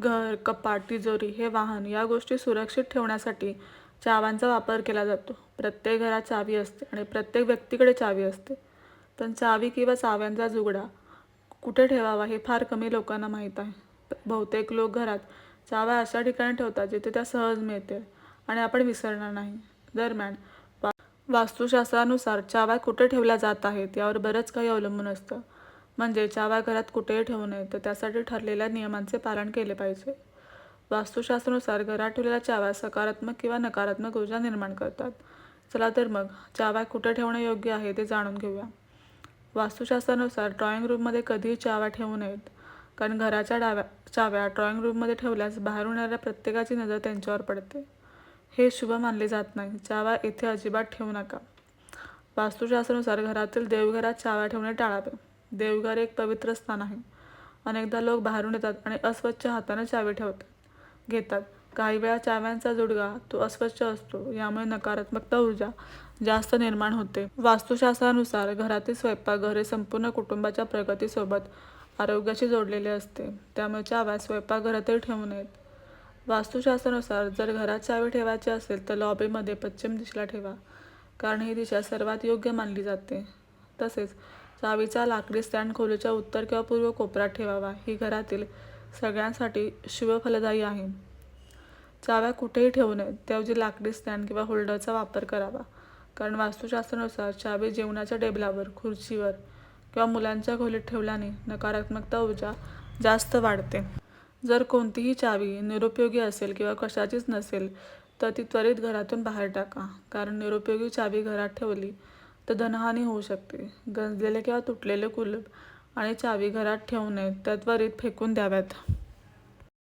घर कपाट तिजोरी हे वाहन या गोष्टी सुरक्षित ठेवण्यासाठी चाव्यांचा वापर केला जातो. प्रत्येक घरात चावी असते आणि प्रत्येक व्यक्तीकडे चावी असते. पण चावी किंवा चाव्यांचा जुगडा कुठे ठेवावा हे फार कमी लोकांना माहीत आहे. बहुतेक लोक घरात चाव्या अशा ठिकाणी ठेवतात जिथे त्या सहज मिळते आणि आपण विसरणार नाही. दरम्यान वा वास्तुशास्त्रानुसार चाव्या कुठे ठेवल्या जात आहेत यावर बरंच काही अवलंबून असतं. म्हणजे चाव्या घरात कुठेही ठेवू नये तर त्यासाठी ठरलेल्या नियमांचे पालन केले पाहिजे. वास्तुशास्त्रानुसार घरात ठेवलेल्या चाव्या सकारात्मक किंवा नकारात्मक ऊर्जा निर्माण करतात. चला तर मग चाव्या कुठे ठेवणे योग्य आहे ते जाणून घेऊया. वास्तुशास्त्रानुसार ड्रॉइंग रूममध्ये कधीही चाव्या ठेवू नयेत कारण घराच्या डाव्या चाव्या ड्रॉइंग रूममध्ये ठेवल्यास बाहेरून येणाऱ्या प्रत्येकाची नजर त्यांच्यावर पडते. हे शुभ मानले जात नाही. चाव्या येथे अजिबात ठेवू नका. वास्तुशास्त्रानुसार घरातील देवघरात चाव्या ठेवणे टाळावे. देवघर एक पवित्र स्थान आहे. अनेकदा लोक बाहेरून येतात आणि अस्वच्छ हाताने चावी ठेवतात. घेतात. काही वेळा चाव्यांचा जुडगा तो अस्वच्छ असतो यामुळे नकारात्मकता ऊर्जा जास्त निर्माण होते. वास्तुशास्त्रानुसार घरातील स्वयंपाकघर हे संपूर्ण कुटुंबाच्या प्रगतीसोबत आरोग्याशी जोडलेले असते. त्यामुळे चाव्या स्वयंपाकघरातही ठेवू नयेत. वास्तुशास्त्रानुसार जर घरात चावी ठेवायची असेल तर लॉबीमध्ये पश्चिम दिशेला ठेवा कारण ही दिशा सर्वात योग्य मानली जाते. तसेच चावीचा लाकडी स्टँड खोलीच्या उत्तर किंवा पूर्व कोपऱ्यात ठेवावा. ही घरातील सगळ्यांसाठी शुभ फलदायी आहे. चाव्या कुठेही ठेवू नयेत त्याऐवजी लाकडी स्टँड किंवा होल्डरचा वापर करावा. कारण वास्तुशास्त्रानुसार चावी जेवणाच्या टेबलावर खुर्चीवर किंवा मुलांच्या खोलीत ठेवल्याने नकारात्मकता ऊर्जा जास्त वाढते. जर कोणतीही चावी निरुपयोगी असेल किंवा कशाचीच नसेल तर ती त्वरित घरातून बाहेर टाका. कारण निरुपयोगी चावी घरात ठेवली तर धनहानी होऊ शकते. गंजलेले किंवा तुटलेले कुलूप आणि चावी घरात ठेवू नयेत त्या त्वरित फेकून द्याव्यात.